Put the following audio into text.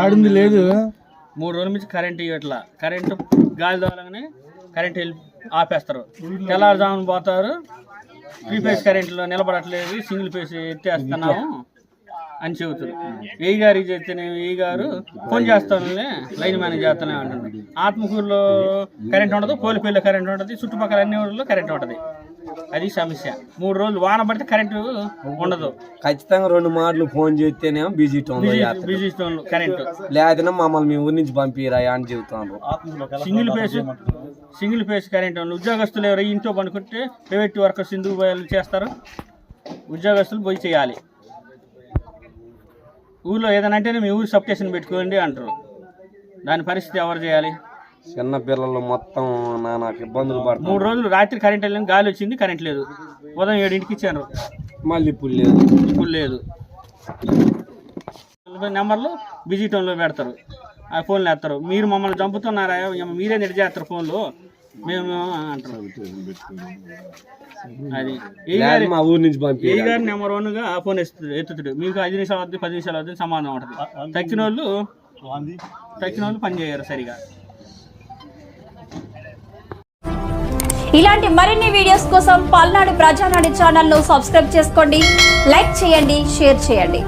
ఆడింది లేదు. మూడు రోజుల నుంచి కరెంట్ ఇవ్వట్లా కరెంటు గాలి దోలగానే కరెంట్ ఆపేస్తారు. తెల్లారుజామున పోతారు. త్రీ ఫేస్ కరెంట్లో నిలబడట్లేదు. సింగిల్ ఫేస్ ఎత్తేస్తున్నాము. అని చెబుతారు ఏ గారికి చెప్తేనే ఏ గారు ఫోన్ చేస్తానులే లైన్ మ్యాన్ చేస్తానే అంటున్నారు ఆత్మకూరులో కరెంట్ ఉండదు పోలిపల్లిలో కరెంట్ ఉంటుంది చుట్టుపక్కల అన్ని ఊళ్ళలో కరెంట్ ఉంటుంది. అది సమస్య. మూడు రోజులు వాన పడితే కరెంటు ఉండదు. ఖచ్చితంగా రెండు మాటలు ఫోన్ చేస్తేనేమో బిజీ టౌన్ బిజీ స్టోన్లు కరెంటు. లేకపోతే మమ్మల్ని మీ ఊరి నుంచి పంపిరా అని చెబుతాను single phase single phase current ఉద్యోగస్తులు ఎవరు ఇంట్లో పనుకుంటే ప్రైవేట్ వర్కర్స్ ఎందుకు పోయి చేస్తారు? ఉద్యోగస్తులు పోయి చేయాలి. ఊళ్ళో ఏదైనా అంటేనే మీ ఊరు సబ్స్టేషన్ పెట్టుకోండి అంటారు. దాని పరిస్థితి ఎవరు చేయాలి? చిన్న పిల్లలు మొత్తం నా నాకు ఇబ్బందులు పడతాం మూడు రోజులు రాత్రి కరెంట్ వెళ్ళిన గాలి వచ్చింది కరెంట్ లేదు. ఉదయం ఏడింటికి ఇచ్చారు. మళ్ళీ ఇప్పుడు లేదు. ఇప్పుడు లేదు. నెంబర్లు బిజీ టోన్లో పెడతారు. ఆ ఫోన్లు వేస్తారు మీరు మమ్మల్ని చంపుతున్నారా? మీరే నెట్ చేస్తారు ఫోన్లు మేము అంటారు అది. మా ఊరి నుంచి ఏ గారి నెంబర్ వన్గా ఫోన్ ఎత్తుతాడు ఎత్తుతాడు. మీకు ఐదు నిమిషాలు అవుతుంది పది నిమిషాలు అవుతుంది సమాధానం ఉంటుంది. తక్కిన వాళ్ళు తక్కిన వాళ్ళు పని చేయరు సరిగా. ఇలాంటి మరిన్ని వీడియోస్ కోసం పల్నాడు ప్రజానాడు ఛానల్ను సబ్స్క్రైబ్ చేసుకోండి లైక్ చేయండి షేర్ చేయండి.